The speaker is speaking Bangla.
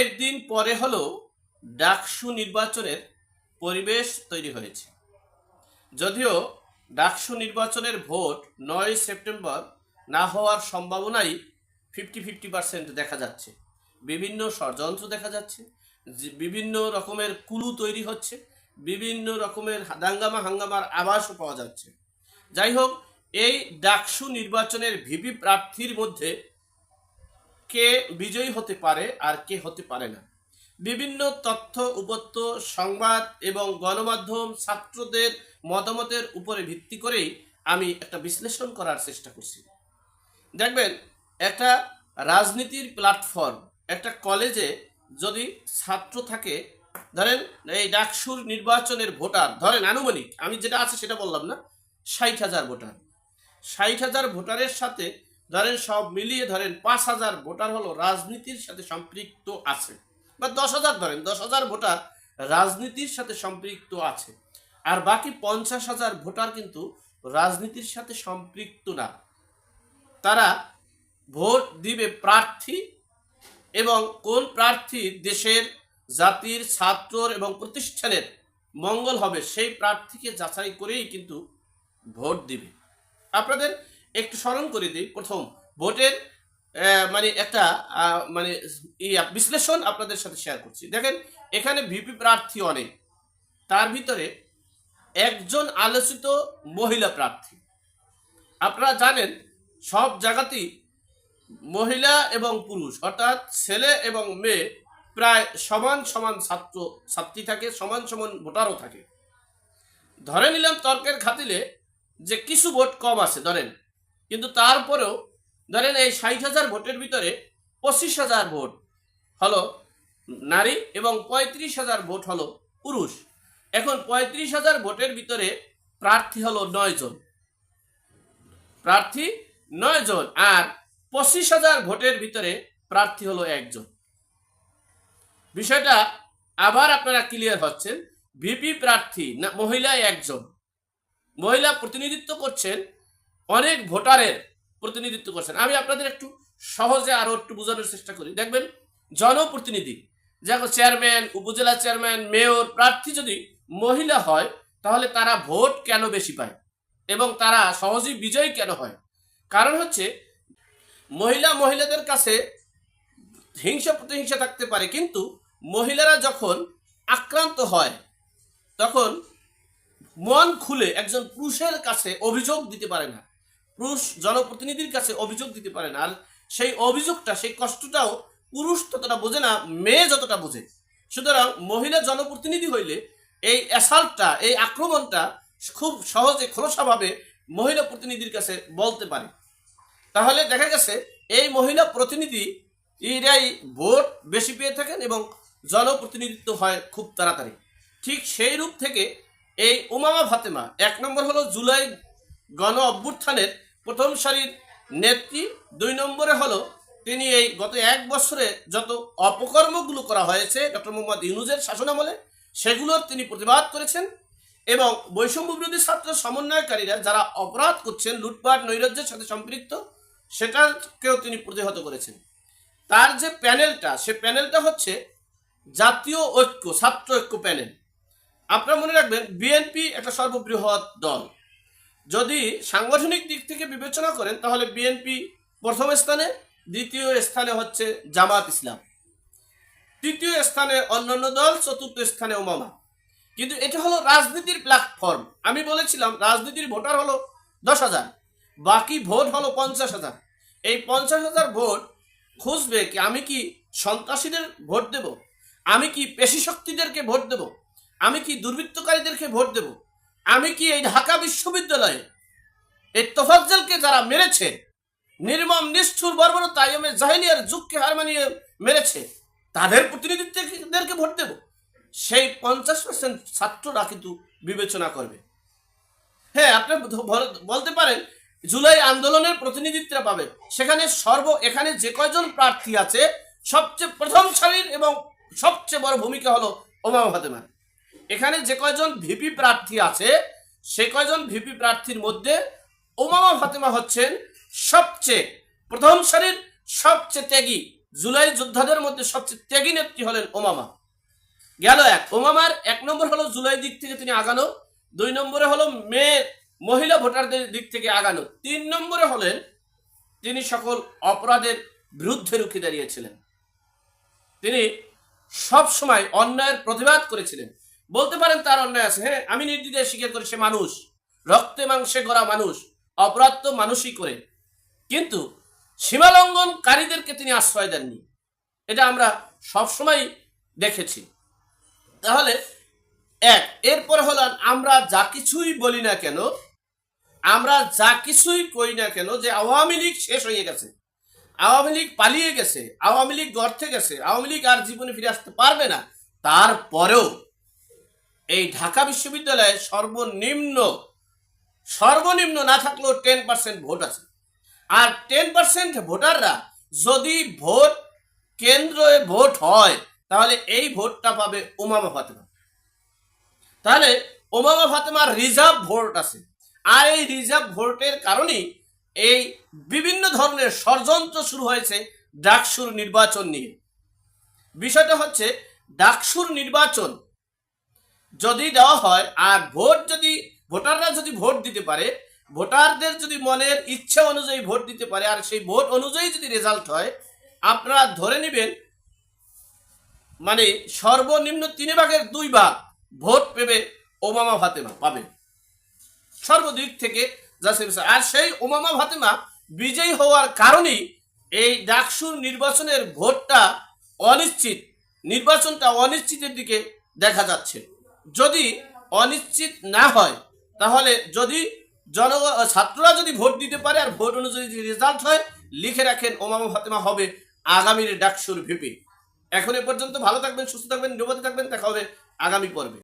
একদিন পরে হলো ডাকসু নির্বাচনের পরিবেশ তৈরি হয়েছে। যদিও ডাকসু নির্বাচনের ভোট নয় সেপ্টেম্বর না হওয়ার সম্ভাবনাই ফিফটি ফিফটি পার্সেন্ট দেখা যাচ্ছে। বিভিন্ন ষড়যন্ত্র দেখা যাচ্ছে বিভিন্ন রকমের কুলু তৈরি হচ্ছে, বিভিন্ন রকমের দাঙ্গামা হাঙ্গামার আভাসও পাওয়া যাচ্ছে। যাই হোক, এই ডাকসু নির্বাচনের ভিপি প্রার্থীর মধ্যে কে বিজয়ী হতে পারে আর কে হতে পারে না। বিভিন্ন তথ্য, উপত্য, সংবাদ এবং গণমাধ্যম ছাত্রদের মতামতের উপরে ভিত্তি করেই আমি একটা বিশ্লেষণ করার চেষ্টা করছি। দেখবেন, একটা রাজনীতির প্ল্যাটফর্ম, একটা কলেজে যদি ছাত্র থাকে, ধরেন এই ডাকসুর নির্বাচনের ভোটার, ধরেন আনুমানিক, আমি যেটা আছে সেটা বললাম না, ষাট হাজার ভোটার। ষাট হাজার ভোটারের সাথে ধরেন সব মিলিয়ে ধরেন পাঁচ হাজার ভোটার হলো রাজনীতির সাথে সম্পৃক্ত আছে। বা দশ হাজার ধরেন, দশ হাজার ভোটার রাজনীতির সাথে সম্পৃক্ত আছে। আর বাকি পঞ্চাশ হাজার ভোটার কিন্তু রাজনীতির সাথে সম্পৃক্ত না। তারা ভোট দিবে প্রার্থী এবং কোন প্রার্থী দেশের জাতির, ছাত্রর এবং প্রতিষ্ঠানের মঙ্গল হবে সেই প্রার্থীকে যাচাই করেই কিন্তু ভোট দিবে। আপনাদের একটু স্মরণ করে দিই। প্রথম, ভোটের মানে একটা মানে বিশ্লেষণ আপনাদের সাথে শেয়ার করছি। দেখেন, এখানে ভিপি প্রার্থী অনেক। তার ভিতরে একজন আলোচিত মহিলা প্রার্থী। আপনারা জানেন, সব জায়গাতেই মহিলা এবং পুরুষ, অর্থাৎ ছেলে এবং মেয়ে প্রায় সমান সমান ছাত্র, ছাত্রী থাকে, সমান সমান ভোটারও থাকে। ধরে নিলাম তর্কের খাতিলে যে কিছু ভোট কম আছে, ধরেন কিন্তু তারপরেও ধরেন এই ষাট হাজার ভোটের ভিতরে পঁচিশ হাজার ভোট হলো নারী এবং পঁয়ত্রিশ হাজার ভোট হলো পুরুষ। এখন পঁয়ত্রিশ হাজার ভোটের ভিতরে প্রার্থী হলো নয় জন। প্রার্থী নয় জন আর পঁচিশ হাজার ভোটের ভিতরে প্রার্থী হলো একজন। বিষয়টা আবার আপনারা ক্লিয়ার হচ্ছেন, ভিপি প্রার্থী না মহিলা একজন। মহিলা প্রতিনিধিত্ব করছেন অনেক ভোটারের প্রতিনিধিত্ব করছেন। আমি আপনাদের একটু সহজে আরও একটু বোঝানোর চেষ্টা করি। দেখবেন, জনপ্রতিনিধি যেমন চেয়ারম্যান, উপজেলা চেয়ারম্যান, মেয়র, প্রার্থী যদি মহিলা হয়, তাহলে তারা ভোট কেন বেশি পায়? এবং তারা সহজেই বিজয়ী কেন হয়? কারণ হচ্ছে, মহিলা মহিলাদের কাছে হিংসা প্রতিহিংসা থাকতে পারে, কিন্তু মহিলারা যখন আক্রান্ত হয়, তখন মন খুলে একজন পুরুষের কাছে অভিযোগ দিতে পারে না। পুরুষ জনপ্রতিনিধির কাছে অভিযোগ দিতে পারে না। আর সেই অভিযোগটা, সেই কষ্টটাও পুরুষ ততটা বোঝে না, মেয়ে যতটা বোঝে। সুতরাং মহিলা জনপ্রতিনিধি হইলে এই অ্যাসাল্টটা এই আক্রমণটা খুব সহজে, খোলসাভাবে মহিলা প্রতিনিধির কাছে বলতে পারে। তাহলে দেখা গেছে, এই মহিলা প্রতিনিধি এরাই ভোট বেশি পেয়ে থাকেন এবং জনপ্রতিনিধিত্ব হয় খুব তাড়াতাড়ি। ঠিক সেই রূপ থেকে এই উমামা ফাতেমা, এক নম্বর হলো জুলাই গণ অভ্যুত্থানের প্রথম সারির নেত্রী দুই নম্বরে হলো তিনি এই গত এক বছরে যত অপকর্মগুলো করা হয়েছে, ডক্টর মোহাম্মদ ইউনুজের শাসনামলে, সেগুলোর তিনি প্রতিবাদ করেছেন এবং বৈষম্য বিরোধী ছাত্র সমন্বয়কারীরা যারা অপরাধ করছেন, লুটপাট, নৈরাজ্যের সাথে সম্পৃক্ত, সেটাকেও তিনি প্রতিহত করেছেন। তার যে প্যানেলটা, সে প্যানেলটা হচ্ছে জাতীয় ঐক্য, ছাত্র ঐক্য প্যানেল। আপনারা মনে রাখবেন, বিএনপি একটা সর্ববৃহৎ দল। যদি সাংগঠনিক দিক থেকে বিবেচনা করেন, তাহলে বিএনপি প্রথম স্থানে, দ্বিতীয় স্থানে হচ্ছে জামাত ইসলাম। তৃতীয় স্থানে অন্যান্য দল, চতুর্থ স্থানে ওমামা কিন্তু এটা হলো রাজনীতির প্ল্যাটফর্ম আমি বলেছিলাম, রাজনীতির ভোটার হলো দশ হাজার, বাকি ভোট হলো পঞ্চাশ হাজার। এই পঞ্চাশ হাজার ভোট খুঁজবে কি আমি কি সন্ত্রাসীদের ভোট দেব? আমি কি পেশি শক্তিদেরকে ভোট দেব? আমি কি দুর্বৃত্তকারীদেরকে ভোট দেব? আমি কি এই ঢাকা বিশ্ববিদ্যালয়ে এই তোফাজ্জলকে যারা মেরেছে, নির্মম, নিষ্ঠুর বর্বরতা আইএমএ জাহিলিয়ার যুগকে হার মানিয়ে মেরেছে, তাদের প্রতিনিধিত্বদেরকে ভোট দেব? সেই পঞ্চাশ পার্সেন্ট ছাত্ররা কিন্তু বিবেচনা করবে। হ্যাঁ আপনি বলতে পারেন, জুলাই আন্দোলনের প্রতিনিধিত্ব পাবে। সেখানে সর্ব, এখানে যে কয়জন প্রার্থী আছে, সবচেয়ে প্রথম সারির এবং সবচেয়ে বড় ভূমিকা হলো ওমামা ফাতেমার এখানে যে কয়জন ভিপি প্রার্থী আছে, সে কয়জন ভিপি প্রার্থীর মধ্যে ওমামা ফাতেমা হচ্ছেন সবচেয়ে প্রথম সারির সবচেয়ে ত্যাগী, জুলাই যোদ্ধাদের মধ্যে সবচেয়ে ত্যাগী নেত্রী হলেন ওমামা গেল এক ওমামার এক নম্বর হলো জুলাই দিক থেকে তিনি আগানো, দুই নম্বরে হলো মেয়ে মহিলা ভোটারদের দিক থেকে আগানো, তিন নম্বরে হলেন তিনি সকল অপরাধের বিরুদ্ধে রুখে দাঁড়িয়েছিলেন। তিনি সব সময় অন্যায়ের প্রতিবাদ করেছিলেন। বলতে পারেন তার অন্যায় আছে। হ্যাঁ আমি নির্দ্বিধায় স্বীকার করি সে মানুষ। রক্তে মাংসে গড়া মানুষ, অপরাধ তো মানুষই করে। কিন্তু সীমালঙ্ঘনকারীদেরকে তিনি আশ্রয় দেননি। এটা আমরা সবসময় দেখেছি। তাহলে এক, এরপর হলো আমরা যা কিছুই বলি না কেন, আমরা যা কিছুই কই না কেন যে আওয়ামী লীগ শেষ হয়ে গেছে। আওয়ামী লীগ পালিয়ে গেছে, আওয়ামী লীগ গর্তে গেছে, আওয়ামী লীগ আর জীবনে ফিরে আসতে পারবে না। তারপরেও এই ঢাকা বিশ্ববিদ্যালয়ে সর্বনিম্ন সর্বনিম্ন না থাকলেও টেন পার্সেন্ট ভোট আছে। আর টেন পার্সেন্ট ভোটাররা যদি ভোট কেন্দ্রে ভোট হয়, তাহলে এই ভোটটা পাবে ওমামা ফাতেমা। তাহলে ওমামা ফাতেমার রিজার্ভ ভোট আছে। আর এই রিজার্ভ ভোটের কারণেই এই বিভিন্ন ধরনের ষড়যন্ত্র শুরু হয়েছে ডাকসুর নির্বাচন নিয়ে। বিষয়টা হচ্ছে, ডাকসুর নির্বাচন যদি দেওয়া হয়, আর ভোট যদি, ভোটাররা যদি ভোট দিতে পারে, ভোটারদের যদি মনের ইচ্ছা অনুযায়ী ভোট দিতে পারে, আর সেই ভোট অনুযায়ী যদি রেজাল্ট হয়, আপনারা ধরে নেবেন মানে সর্বনিম্ন তিন ভাগের দুই ভাগ ভোট পেবে ওমামা ফাতেমা পাবে সর্বদিক থেকে আর সেই ওমামা ফাতেমা বিজয়ী হওয়ার কারণেই এই ডাকসুর নির্বাচনের ভোটটা অনিশ্চিত, নির্বাচনটা অনিশ্চিতের দিকে দেখা যাচ্ছে। যদি অনিশ্চিত না হয়, তাহলে যদি জন ছাত্ররা যদি ভোট দিতে পারে আর ভোট অনুযায়ী যদি রেজাল্ট হয়, লিখে রাখেন ওমামা ফাতেমা হবে আগামীর ডাকসুর ভিপি। এখন এ পর্যন্ত ভালো থাকবেন, সুস্থ থাকবেন, নিরাপদে থাকবেন, দেখা হবে আগামী পর্বে।